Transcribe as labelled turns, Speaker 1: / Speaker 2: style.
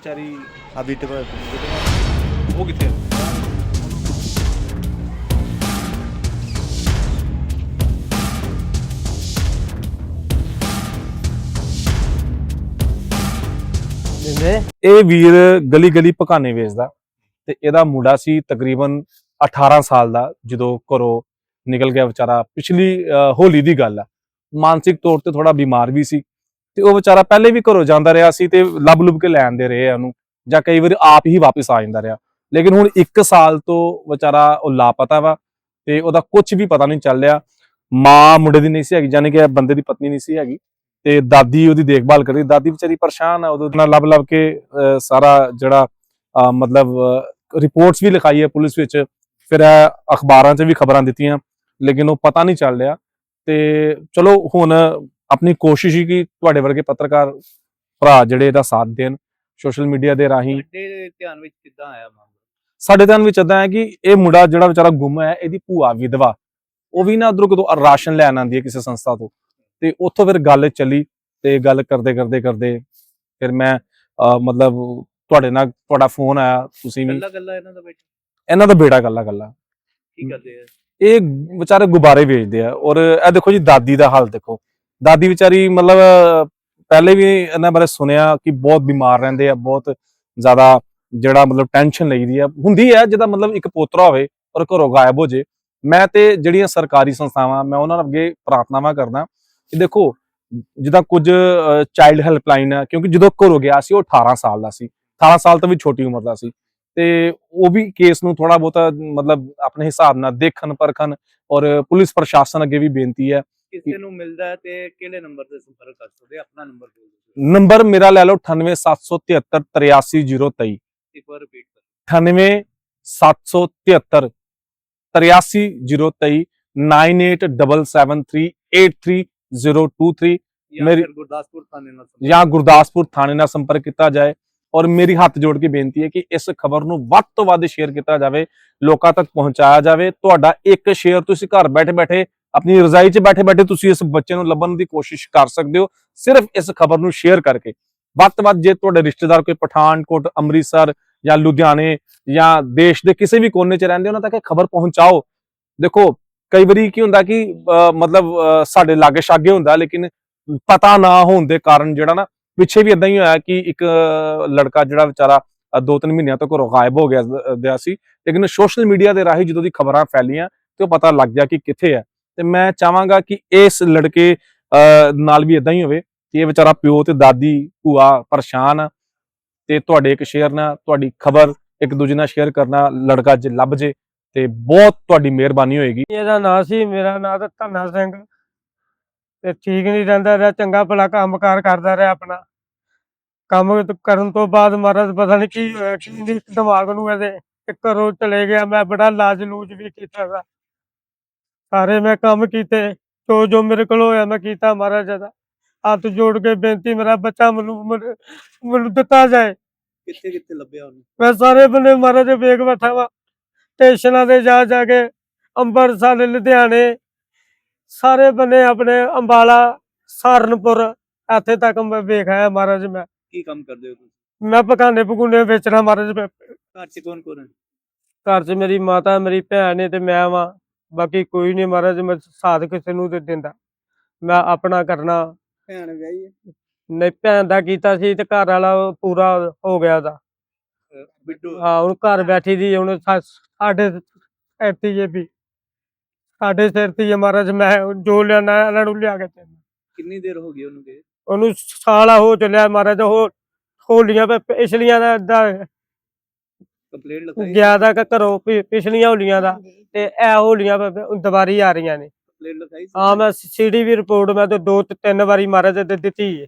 Speaker 1: ਵਿਚਾਰੀ
Speaker 2: ਆ ਬੀਟ ਕੋਲ
Speaker 1: ਉਹ ਕਿੱਥੇ ਆ? ਇਹ ਵੀਰ ਗਲੀ ਗਲੀ ਪਕਾਨੇ ਵੇਚਦਾ ਤੇ ਇਹਦਾ ਮੁੰਡਾ ਸੀ ਤਕਰੀਬਨ 18 ਸਾਲ ਦਾ ਜਦੋਂ ਘਰੋਂ ਨਿਕਲ ਗਿਆ ਵਿਚਾਰਾ। ਪਿਛਲੀ ਹੋਲੀ ਦੀ ਗੱਲ ਆ। ਮਾਨਸਿਕ ਤੌਰ ਤੇ ਥੋੜਾ ਬਿਮਾਰ ਵੀ ਸੀ। ਤੇ ਉਹ ਵਿਚਾਰਾ ਪਹਿਲੇ ਵੀ ਘਰੋਂ ਜਾਂਦਾ ਰਿਹਾ ਸੀ ਤੇ ਲੱਭ ਲੁੱਭ ਕੇ ਲੈਣ ਦੇ ਰਹੇ ਆ ਉਹਨੂੰ ਜਾਂ ਕਈ ਵਾਰ ਆਪ ਹੀ ਵਾਪਸ ਆ ਜਾਂਦਾ ਰਿਹਾ। ਲੇਕਿਨ ਹੁਣ 1 ਸਾਲ ਤੋਂ ਵਿਚਾਰਾ ਉਹ ਲਾਪਤਾ ਵਾ ਤੇ ਉਹਦਾ ਕੁਝ ਵੀ ਪਤਾ ਨਹੀਂ ਚੱਲ ਰਿਹਾ। ਮਾਂ ਮੁੰਡੇ ਦੀ ਨਹੀਂ ਸੀ ਹੈਗੀ ਯਾਨੀ ਕਿ ਬੰਦੇ ਦੀ ਪਤਨੀ ਨਹੀਂ ਸੀ ਹੈਗੀ ਤੇ ਦਾਦੀ ਉਹਦੀ ਦੇਖਭਾਲ ਕਰਦੀ ਦਾਦੀ ਵਿਚਾਰੀ ਪਰੇਸ਼ਾਨ ਆ ਉਹਦੇ ਨਾਲ ਲੱਭ ਲੱਭ ਕੇ ਅਹ, ਸਾਰਾ ਜਿਹੜਾ ਮਤਲਬ ਰਿਪੋਰਟਸ ਵੀ ਲਿਖਾਈ ਹੈ ਪੁਲਿਸ ਵਿੱਚ ਫਿਰ ਇਹ ਅਖਬਾਰਾਂ 'ਚ ਵੀ ਖਬਰਾਂ ਦਿੱਤੀਆਂ ਲੇਕਿਨ ਉਹ ਪਤਾ ਨਹੀਂ ਚੱਲ ਰਿਹਾ। ਤੇ ਚਲੋ ਹੁਣ ਆਪਣੀ ਕੋਸ਼ਿਸ਼ ਹੀ ਕਿ ਤੁਹਾਡੇ ਵਰਗੇ ਪੱਤਰਕਾਰ ਭਰਾ ਜਿਹੜੇ ਇਹਦਾ ਸਾਥ ਦੇਣ ਸੋਸ਼ਲ ਮੀਡੀਆ ਦੇ ਰਾਹੀਂ।
Speaker 3: ਤੁਹਾਡੇ ਧਿਆਨ ਵਿੱਚ ਕਿੱਦਾਂ ਆਇਆ ਮਾਮਲਾ?
Speaker 1: ਸਾਡੇ ਧਿਆਨ ਵਿੱਚ ਏਦਾਂ ਹੈ ਕਿ ਇਹ ਮੁੰਡਾ ਜਿਹੜਾ ਵਿਚਾਰਾ ਗੁੰਮ ਹੈ ਇਹਦੀ ਭੂਆ ਵਿਧਵਾ ਉਹ ਵੀ ਨਾ ਉਧਰੋਂ ਕਿਤੋਂ ਰਾਸ਼ਨ ਲੈਣ ਆਉਂਦੀ ਹੈ ਕਿਸੇ ਸੰਸਥਾ ਤੋਂ। ਤੇ ਉੱਥੋਂ ਫਿਰ ਗੱਲ ਚੱਲੀ ਤੇ ਗੱਲ ਕਰਦੇ ਕਰਦੇ ਕਰਦੇ ਫਿਰ ਮੈਂ ਮਤਲਬ ਤੁਹਾਡੇ ਨਾਲ ਤੁਹਾਡਾ ਫੋਨ ਆਇਆ ਤੁਸੀਂ ਵੀ।
Speaker 3: ਗੱਲਾਂ ਗੱਲਾਂ ਇਹਨਾਂ ਦਾ ਬੇਟਾ?
Speaker 1: ਇਹਨਾਂ ਦਾ ਬੇੜਾ ਗੱਲਾਂ ਗੱਲਾਂ
Speaker 3: ਕੀ ਕਰਦੇ ਆ?
Speaker 1: ਇਹ ਵਿਚਾਰੇ ਗੁਬਾਰੇ ਵੇਚਦੇ ਆ ਔਰ ਇਹ ਦੇਖੋ ਜੀ ਦਾਦੀ ਦਾ ਹਾਲ ਦੇਖੋ। ਦਾਦੀ ਵਿਚਾਰੀ ਮਤਲਬ, ਪਹਿਲੇ ਵੀ ਇਹਨਾਂ ਬਾਰੇ ਸੁਣਿਆ ਕਿ ਬਹੁਤ ਬਿਮਾਰ ਰਹਿੰਦੇ ਆ, ਬਹੁਤ ਜ਼ਿਆਦਾ ਜਿਹੜਾ ਮਤਲਬ ਟੈਨਸ਼ਨ ਲਈਦੀ ਆ। ਹੁੰਦੀ ਹੈ ਜਿਹਦਾ ਮਤਲਬ ਇੱਕ ਪੋਤਰਾ ਹੋਵੇ ਔਰ ਘਰੋਂ ਗਾਇਬ ਹੋ ਜੇ। ਮੈਂ ਤੇ ਜਿਹੜੀਆਂ ਸਰਕਾਰੀ ਸੰਸਥਾਵਾਂ, ਮੈਂ ਉਹਨਾਂ ਨਾਲ ਅੱਗੇ ਪ੍ਰਾਰਥਨਾਵਾਂ ਕਰਦਾ ਕਿ ਦੇਖੋ, ਜਿੱਦਾਂ ਕੁਝ ਚਾਈਲਡ ਹੈਲਪਲਾਈਨ ਹੈ ਕਿਉਂਕਿ ਜਦੋਂ ਘਰੋਂ ਗਿਆ ਸੀ, ਉਹ 18 ਸਾਲ ਦਾ ਸੀ। 18 ਸਾਲ ਤੋਂ ਵੀ ਛੋਟੀ ਉਮਰ ਦਾ ਸੀ। ਤੇ ਉਹ ਵੀ ਕੇਸ ਨੂੰ ਥੋੜਾ ਬਹੁਤਾ ਮਤਲਬ ਆਪਣੇ ਹਿਸਾਬ ਨਾਲ ਦੇਖਣ, ਪਰਖਣ ਔਰ ਪੁਲਿਸ ਪ੍ਰਸ਼ਾਸਨ ਅੱਗੇ ਵੀ ਬੇਨਤੀ ਹੈ
Speaker 3: ਕਿਸੇ ਨੂੰ ਮਿਲਦਾ ਹੈ ਤੇ ਕਿਹੜੇ ਨੰਬਰ ਤੇ ਸੰਪਰਕ ਕਰ ਸਕਦੇ ਆ? ਆਪਣਾ ਨੰਬਰ ਬੋਲ ਦਿਓ
Speaker 1: ਨੰਬਰ ਮੇਰਾ ਲੈ ਲਓ 9877383023
Speaker 3: ਇੱਕ ਵਾਰ ਰਿਪੀਟ ਕਰ
Speaker 1: 9877383023 9877383023
Speaker 3: ਜਾਂ
Speaker 1: ਮੇਰੀ-
Speaker 3: ਫਿਰ ਗੁਰਦਾਸਪੁਰ ਥਾਣੇ ਨਾਲ ਸੰਪਰਕ
Speaker 1: ਜਾਂ ਗੁਰਦਾਸਪੁਰ ਥਾਣੇ ਨਾਲ ਸੰਪਰਕ ਕੀਤਾ ਜਾਏ ਔਰ ਮੇਰੀ ਹੱਥ ਜੋੜ ਕੇ ਬੇਨਤੀ ਹੈ ਕਿ ਇਸ ਖਬਰ ਨੂੰ ਵੱਧ ਤੋਂ ਵੱਧ ਸ਼ੇਅਰ ਕੀਤਾ ਜਾਵੇ ਲੋਕਾਂ ਤੱਕ ਪਹੁੰਚਾਇਆ ਜਾਵੇ ਤੁਹਾਡਾ ਇੱਕ ਸ਼ੇਅਰ ਤੁਸੀਂ ਘਰ ਬੈਠੇ ਬੈਠੇ ਆਪਣੀ ਰਜ਼ਾਈ 'ਚ ਬੈਠੇ ਬੈਠੇ ਤੁਸੀਂ ਇਸ ਬੱਚੇ ਨੂੰ ਲੱਭਣ ਦੀ ਕੋਸ਼ਿਸ਼ ਕਰ ਸਕਦੇ ਹੋ, ਸਿਰਫ ਇਸ ਖਬਰ ਨੂੰ ਸ਼ੇਅਰ ਕਰਕੇ। ਵੱਧ ਤੋਂ ਵੱਧ ਜੇ ਤੁਹਾਡੇ ਰਿਸ਼ਤੇਦਾਰ ਕੋਈ ਪਠਾਨਕੋਟ, ਅੰਮ੍ਰਿਤਸਰ ਜਾਂ ਲੁਧਿਆਣੇ ਜਾਂ ਦੇਸ਼ ਦੇ ਕਿਸੇ ਵੀ ਕੋਨੇ 'ਚ ਰਹਿੰਦੇ ਉਹਨਾਂ ਤੱਕ ਇਹ ਖਬਰ ਪਹੁੰਚਾਓ। ਦੇਖੋ, ਕਈ ਵਾਰੀ ਕੀ ਹੁੰਦਾ ਕਿ ਮਤਲਬ ਸਾਡੇ ਲਾਗੇ ਛਾਗੇ ਹੁੰਦਾ ਲੇਕਿਨ ਪਤਾ ਨਾ ਹੋਣ ਦੇ ਕਾਰਨ ਜਿਹੜਾ ਨਾ ਪਿੱਛੇ ਵੀ ਇਦਾਂ ਹੀ ਹੋਇਆ ਕਿ ਇੱਕ ਲੜਕਾ ਜਿਹੜਾ ਵਿਚਾਰਾ ਦੋ ਤਿੰਨ ਮਹੀਨਿਆਂ ਤੋਂ ਘਰੋਂ ਗਾਇਬ ਹੋ ਗਿਆ ਸ- ਗਿਆ ਸੀ। ਲੇਕਿਨ ਸੋਸ਼ਲ ਮੀਡੀਆ ਦੇ ਰਾਹੀਂ ਜਦੋਂ ਦੀ ਖਬਰਾਂ ਫੈਲੀਆਂ ਤੇ ਉਹ ਪਤਾ ਲੱਗ ਗਿਆ ਕਿ ਕਿੱਥੇ ਹੈ। ਤੇ ਮੈਂ ਚਾਹਾਂਗਾ ਕਿ ਇਸ ਲੜਕੇ ਅਹ, ਨਾਲ ਵੀ ਇਦਾਂ ਹੀ ਹੋਵੇ ਕਿ ਇਹ ਵਿਚਾਰਾ ਪਿਓ ਤੇ ਦਾਦੀ ਭੂਆ ਪਰੇਸ਼ਾਨ ਆ ਤੇ ਤੁਹਾਡੇ ਇੱਕ ਸ਼ੇਅਰ ਨਾਲ ਤੁਹਾਡੀ ਖਬਰ ਇੱਕ ਦੂਜੇ ਨਾਲ ਸ਼ੇਅਰ ਕਰਨਾ ਲੜਕਾ ਜੇ ਲੱਭ ਜੇ ਤੇ ਬਹੁਤ ਤੁਹਾਡੀ ਮਿਹਰਬਾਨੀ ਹੋਏਗੀ।
Speaker 4: ਇਹਦਾ ਨਾਂ ਸੀ ਮੇਰਾ ਨਾਂ ਤਾਂ ਧੰਨਾ ਸਿੰਘ। ਤੇ ਠੀਕ ਨਹੀਂ ਰਹਿੰਦਾ ਰਿਹਾ ਚੰਗਾ ਭਲਾ ਕੰਮਕਾਰ ਕਰਦਾ ਰਿਹਾ ਆਪਣਾ। ਕੰਮ ਕਰਨ ਤੋਂ ਬਾਅਦ ਮਹਾਰਾਜ ਪਤਾ ਨਹੀਂ ਕੀ ਹੋਇਆ ਕੀ ਦਿਮਾਗ ਨੂੰ ਇਹਦੇ ਘਰੋਂ ਚਲੇ ਗਿਆ ਮੈਂ ਬੜਾ ਲਾਜ ਲੂਜ ਵੀ ਕੀਤਾ ਵਾ। ਸਾਰੇ ਮੈਂ ਕੰਮ ਕੀਤੇ ਜੋ ਜੋ ਮੇਰੇ ਕੋਲ ਹੋਇਆ ਮੈਂ ਕੀਤਾ ਮਹਾਰਾਜ ਦਾ। ਹੱਥ ਜੋੜ ਕੇ ਬੇਨਤੀ ਮੇਰਾ ਬੱਚਾ ਮੈਨੂੰ ਮੈਨੂੰ ਮੈਨੂੰ ਦਿੱਤਾ ਜਾਏ।
Speaker 3: ਕਿੱਥੇ ਕਿੱਥੇ ਲੱਭਿਆ ਉਹਨੂੰ?
Speaker 4: ਮੈਂ ਸਾਰੇ ਬੰਨੇ ਮਹਾਰਾਜ ਵੇਖ ਬੈਠਾ ਵਾ ਸਟੇਸ਼ਨਾਂ ਤੇ ਜਾ ਜਾ ਕੇ ਅੰਮ੍ਰਿਤਸਰ ਲੁਧਿਆਣੇ ਸਾਰੇ ਬੰਨੇ ਆਪਣੇ ਅੰਬਾਲਾ ਸਹਾਰਨਪੁਰ ਇੱਥੇ ਤੱਕ ਮੈਂ ਵੇਖ ਆਇਆ ਮਹਾਰਾਜ ਮੈਂ।
Speaker 3: ਕੀ ਕੰਮ ਕਰਦੇ ਹੋ ਤੁਸੀਂ?
Speaker 4: ਮੈਂ ਪਕਾਨੇ ਪਕੂਨੇ ਵੇਚਣਾ ਮਹਾਰਾਜ ਮੈਂ
Speaker 3: ਘਰ 'ਚ ਕੌਣ ਕੌਣ ਹੈ?
Speaker 4: ਘਰ 'ਚ ਮੇਰੀ ਮਾਤਾ ਮੇਰੀ ਭੈਣ ਨੇ ਤੇ ਮੈਂ ਵਾਂ। ਬਾਕੀ ਕੋਈ ਨਹੀਂ ਮਹਾਰਾਜ ਮੈਂ ਸਾਥ ਕਿਸੇ ਨੂੰ ਦੇ ਦਿੰਦਾ। ਮੈਂ ਆਪਣਾ ਕਰਨਾ।
Speaker 3: ਭੈਣ ਵਿਆਹੀ ਹੈ।
Speaker 4: ਨਹੀਂ ਭੈਣ ਦਾ ਕੀਤਾ ਸੀ ਤੇ ਘਰ ਵਾਲਾ ਪੂਰਾ ਹੋ ਗਿਆ
Speaker 3: ਅਹ, ਬਿੱਟੂ।
Speaker 4: ਹਾਂ ਹੁਣ ਘਰ ਬੈਠੀ ਦੀ ਹੁਣ ਸਾ- ਸਾਡੇ ਸਿਰ ਤੇ ਹੀ ਹੈ ਵੀ। ਸਾਡੇ ਸਿਰ ਤੇ ਹੀ ਹੈ ਮਹਾਰਾਜ ਮੈਂ ਜੋ ਲੈਣਾ ਇਹਨਾਂ ਨੂੰ ਲਿਆ ਕੇ ਦੇਣਾ।
Speaker 3: ਕਿੰਨੀ ਦੇਰ ਹੋ ਗਈ ਉਹਨੂੰ ਗਏ
Speaker 4: ਉਹਨੂੰ ਸਾਲਾ ਹੋ ਚੱਲਿਆ ਮਹਾਰਾਜ ਉਹ ਹੋਲੀਆਂ ਪੇ ਪਿਛਲੀਆਂ ਦਾ ਦਾ
Speaker 3: ਕੰਪਲੇਂਟ ਲਿਖਾਈ
Speaker 4: ਗਿਆ ਦਾ ਕਿ ਘਰੋਂ ਪਿ- ਪਿਛਲੀਆਂ ਹੋਲੀਆਂ ਦਾ ਤੇ ਇਹ ਹੋਲੀਆਂ ਪੇ ਦੁਬਾਰੀ ਆ ਰਹੀਆਂ ਨੇ।
Speaker 3: ਕੰਪਲੇਂਟ ਲਿਖਾਈ ਸੀ?
Speaker 4: ਹਾਂ ਮੈਂ ਸੀਡੀ ਵੀ ਰਿਪੋਰਟ ਮੈਂ ਤੇ ਦੋ ਤੇ ਤਿੰਨ ਵਾਰੀ ਮਹਾਰਾਜ ਦੇ ਦਿੱਤੀ ਹੈ